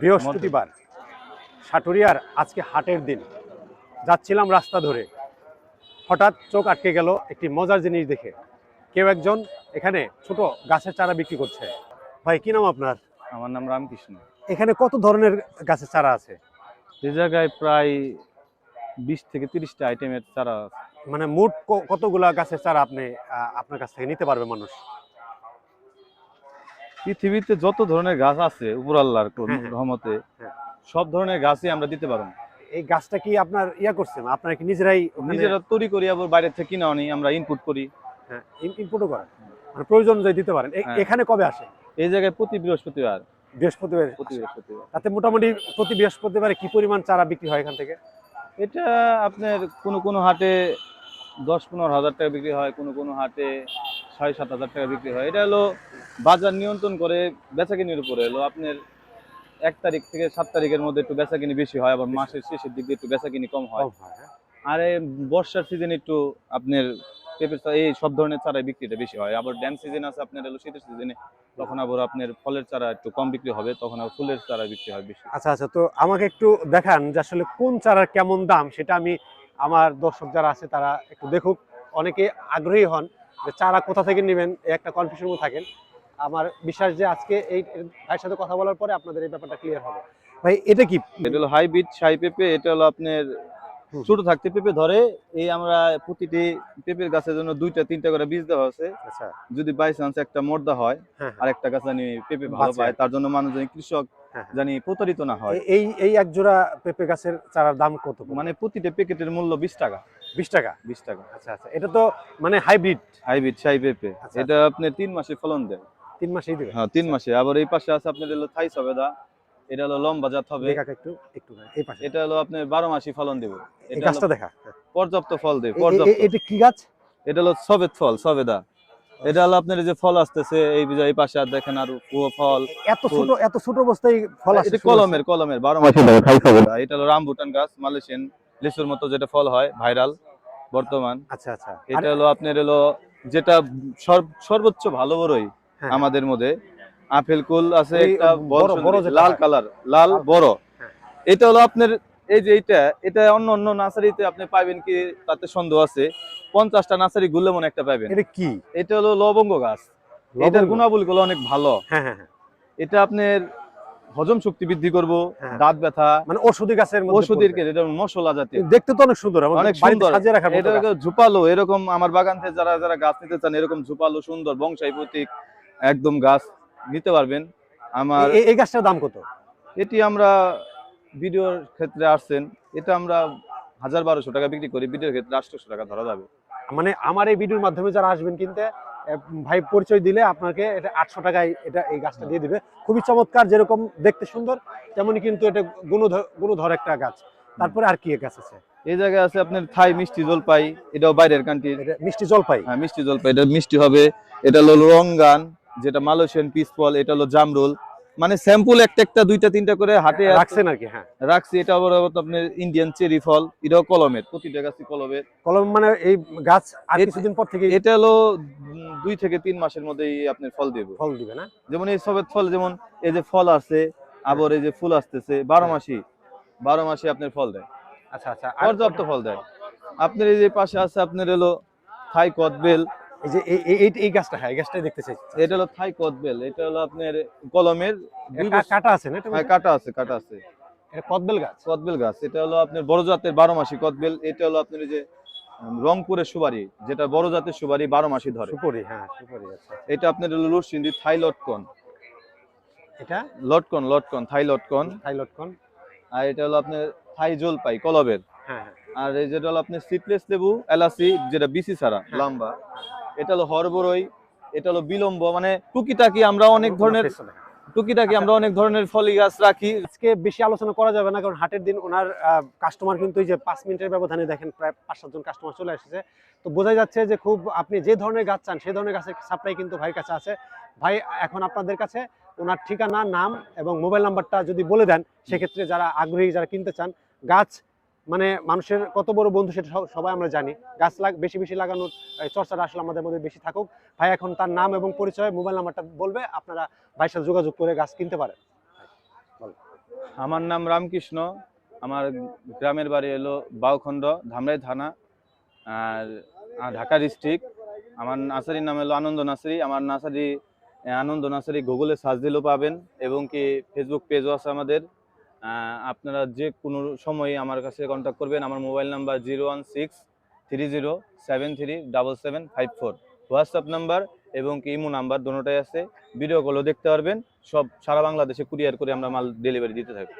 বৃহস্পতিবার সাটুরিয়ার আজকে হাটের দিন। যাচ্ছিলাম রাস্তা ধরে। হঠাৎ চোখ আটকে গেল একটি মজার জিনিস দেখে। কেউ একজন এখানে ছোট গাছের চারা বিক্রি করছে। ভাই কি নাম আপনার? আমার নাম রামকৃষ্ণ। এখানে কত ধরনের গাছের চারা আছে? যে জায়গায় প্রায় বিশ থেকে তিরিশটা আইটেমের চারা মানে মোট কতগুলা গাছের চারা আপনি আপনার কাছ থেকে নিতে পারবে মানুষ? পৃথিবীতে যত ধরনের গাছ আছে উপর আল্লাহর হ্যাঁ, হ্যাঁ। রহমতে হ্যাঁ। সব ধরনের গাছই আমরা দিতে পারব এই গাছটা কি আপনার ইয়া করছেন আপনারা কি নিজেরাই নিজেরা তৈরি করি আবার বাইরে থেকে কিনে আনি আমরা ইনপুট করি। হ্যাঁ ইনপুটও করেন। মানে প্রয়োজন অনুযায়ী দিতে পারেন। এখানে কবে আসে? এই জায়গায় প্রতি বৃহস্পতিবার। বৃহস্পতিবার প্রতি বৃহস্পতিবার। তাতে মোটামুটি প্রতি বৃহস্পতিবারে কি পরিমাণ চারা বিক্রি হয় এখান থেকে? এটা আপনার কোন কোন হাটে দশ পনেরো হাজার টাকা বিক্রি হয় কোন কোন হাটে ছয় সাত হাজার টাকা বিক্রি হয়। এটা হলো বাজার নিয়ন্ত্রণ করে বেচাকিনির উপরে হলো আপনার এক তারিখ থেকে সাত তারিখের মধ্যে একটু বেচাকিনি বেশি হয় আবার মাসের শেষের দিকে একটু বেচাকিনি কম হয়। হয়? আর বর্ষার সিজন একটু আপনার পেঁপের এই সব ধরনের চারা বিক্রিটা বেশি হয়। আবার ড্যাম সিজন আছে আপনার হলো শীতের সিজনে তখন আবার আপনার ফলের চারা একটু কম বিক্রি হবে তখন আবার ফুলের চারা বিক্রি হয় বেশি। আচ্ছা আচ্ছা তো আমাকে একটু দেখান যে আসলে কোন চারার কেমন দাম সেটা আমি আমার দর্শক যারা আছে তারা একটু দেখুক। অনেকে আগ্রহী হন যে চারা কোথা থেকে নেবেন একটা কনফিউশনও থাকেন। আমার বিশ্বাস যে আজকে এই ভাইয়ের সাথে কথা বলার পরে আপনাদের এই ব্যাপারটা ক্লিয়ার হবে। ভাই এটা কি? এটা হলো হাইব্রিড শাহি পেঁপে এটা হলো আপনার ছোট থাকতে পেঁপে ধরে এই আমরা প্রতিটি পেঁপের গাছের জন্য দুইটা তিনটা করে বীজ দেওয়া আছে আচ্ছা। যদি বাই চান্স একটা মর্দা হয় হ্যাঁ আর একটা গাছ জানি পেঁপে ভালো পায় তার জন্য মানুষ জানি কৃষক হ্যাঁ। জানি প্রতারিত না হয়। এই- এই এক জোড়া পেঁপে গাছের চারার দাম কত? মানে প্রতিটা প্যাকেটের মূল্য বিশ টাকা। বিশ টাকা? বিশ টাকা। আচ্ছা আচ্ছা। এটা তো মানে হাইব্রিড হাইব্রিড শাহি পেঁপে। আচ্ছা। এটা আপনি তিন মাসে ফলন দেয়। তিন মাসেই হ্যাঁ তিন মাসে। আবার এই পাশে আছে আপনার হলো থাই সবেদা। এটা হলো লম্বা জাত হবে। দেখা একটু একটু এই পাশে। এটা হলো আপনার বারো মাসি ফলন দেবে। এটা গাছটা দেখা। পর্যাপ্ত ফল দেবে পর্যাপ্ত। এটা কি গাছ? এটা হলো সবেদ ফল সবেদা। এটা হলো আপনার যে ফল আসতেছে এই এই পাশে আর দেখেন আর ও ফল এত ছোট এত ছোট অবস্থায় ফল আসে এটা কলমের কলমের বারো মাসে দেবে থাই সবেদা এটা হলো রামবুটান গাছ মালয়েশিয়ান লিচুর মতো যেটা ফল হয় ভাইরাল বর্তমান। আচ্ছা আচ্ছা। এটা হলো আপনার হলো যেটা সর্ব- সর্বোচ্চ ভালো বড়ই। আমাদের মধ্যে। আপেল কুল আছে একটা লাল কালার লাল লাল। বড়। হ্যাঁ। এটা হলো আপনার এই যে এইটা এটা অন্য অন্য নার্সারিতে আপনি পাবেন কি তাতে সন্দেহ আছে। পঞ্চাশটা নার্সারি ঘুরলে মনে একটা পাবেন এটা কি? এটা হলো লবঙ্গ গাছ। এটার গুণাবলী গুলো অনেক ভালো। হ্যাঁ হ্যাঁ হ্যাঁ। এটা আপনার হজম শক্তি বৃদ্ধি করব হ্যাঁ। দাঁত ব্যথা। মানে ওষুধি গাছের ওষুধের পড়বে। এটা মশলা জাতীয়। দেখতে তো অনেক সুন্দর অনেক সুন্দর। সাজিয়ে এটা ঝুপালো এরকম আমার বাগান থেকে যারা যারা গাছ নিতে চান এরকম ঝুপালো সুন্দর বংশাই প্রতীক। একদম গাছ নিতে পারবেন। আমার এই গাছটার দাম কত? এটি আমরা ভিডিওর ক্ষেত্রে আসছেন। এটা আমরা হাজার বারোশো টাকা বিক্রি করি ভিডিওর ক্ষেত্রে আটশোশো টাকা ধরা যাবে। মানে আমার এই ভিডিওর মাধ্যমে যারা আসবেন কিনতে ভাই পরিচয় দিলে আপনাকে এটা আটশো টাকায় এটা এই গাছটা দিয়ে দিবে। খুবই চমৎকার যেরকম দেখতে সুন্দর তেমনই কিন্তু এটা গুণধর গুণধর একটা গাছ। তারপরে আর কি গাছ আছে? এই জায়গায় আছে আপনার থাই মিষ্টি জলপাই এটাও বাইরের কান্ট্রি এটা মিষ্টি জলপাই? হ্যাঁ মিষ্টি জলপাই এটা মিষ্টি হবে এটা হলো রঙ্গান। যেটা মালয়েশিয়ান পিস ফল এটা হলো জামরুল। মানে স্যাম্পল একটা একটা দুইটা তিনটা করে হাটে। রাখছেন আর কি হ্যাঁ। রাখছি এটা আবার আপনার ইন্ডিয়ান চেরি ফল এটাও কলমের প্রতিটা গাছই কলমের। কলম মানে এই গাছ আর কিছুদিন পর থেকে এটা হলো দুই থেকে তিন মাসের মধ্যেই আপনার ফল দেবে। ফল দিবে না? যেমন এই সবের ফল যেমন এই যে ফল আছে আবার এই যে ফুল আসতেছে বারো মাসি বারো মাসে আপনার ফল দেয়। আচ্ছা আচ্ছা। পর্যাপ্ত ফল দেয়। আপনার এই যে পাশে আছে আপনার হলো থাই কদবেল এই যে এই- গাছটা হ্যাঁ এই গাছটাই দেখতে চাই। এটা হলো থাই কদবেল এটা হলো আপনার কলমের কাটা আছে না এটা? হ্যাঁ, কাটা আছে কাটা আছে। এটা কদবেল গাছ? কদবেল গাছ এটা হলো আপনার বড় জাতের বারো মাসি কদবেল এটা হলো আপনার যে রংপুরের সুবারি যেটা বড় জাতের সুবারি বারো মাসি ধরে। সুপরি হ্যাঁ সুপরি আচ্ছা। এটা আপনার হলো লুসিন্দি থাই লটকন। এটা? লটকন লটকন থাই লটকন। থাইলটকন আর এটা হলো আপনার থাই জলপাই কলবের। হ্যাঁ আর এই যেটা হলো আপনার সিটলেস লেবু এলাচি যেটা বিসি ছাড়া। লম্বা। এটা হলো হরবরই এটা হলো বিলম্ব মানে টুকিটাকি আমরা অনেক ধরনের। টুকিটাকি আচ্ছা। আমরা অনেক ধরনের ফলি গাছ রাখি আজকে বেশি আলোচনা করা যাবে না কারণ হাটের দিন ওনার কাস্টমার কিন্তু এই যে পাঁচ মিনিটের ব্যবধানে দেখেন প্রায় পাঁচ সাতজন কাস্টমার চলে এসেছে তো বোঝা যাচ্ছে যে খুব আপনি যে ধরনের গাছ চান সেই ধরনের গাছের সাপ্লাই কিন্তু ভাইয়ের কাছে আছে ভাই এখন আপনাদের কাছে ওনার ঠিকানা নাম এবং মোবাইল নাম্বারটা যদি বলে দেন সেক্ষেত্রে যারা আগ্রহী যারা কিনতে চান গাছ মানে মানুষের কত বড় বন্ধু সেটা সবাই আমরা জানি। গাছ লাগ বেশি বেশি লাগানোর চর্চাটা আসলে আমাদের মধ্যে বেশি থাকুক। ভাই, এখন তার নাম এবং পরিচয়, মোবাইল নাম্বারটা বলবে, আপনারা ভাইয়ের সাথে যোগাযোগ করে গাছ কিনতে পারেন। আমার নাম রামকৃষ্ণ, আমার গ্রামের বাড়ি এলো বাউখণ্ড, ধামরাই থানা, আর ঢাকা ডিস্ট্রিক্ট আমার নার্সারির নাম হলো আনন্দ নার্সারি। আমার নার্সারি আনন্দ নার্সারি গুগলে সার্চ দিলেও পাবেন, এবং কি ফেসবুক পেজও আছে আমাদের। আপনারা যে কোনো সময় আমার কাছে কন্ট্যাক্ট করবেন, আমার mobile number zero one six three zero seven three double seven five four WhatsApp number এবং ইমো নাম্বার দুটোটাই আছে। ভিডিও কলও দেখতে পারবেন। সব সারা বাংলাদেশে কুরিয়ার করে আমরা মাল ডেলিভারি দিতে থাকি।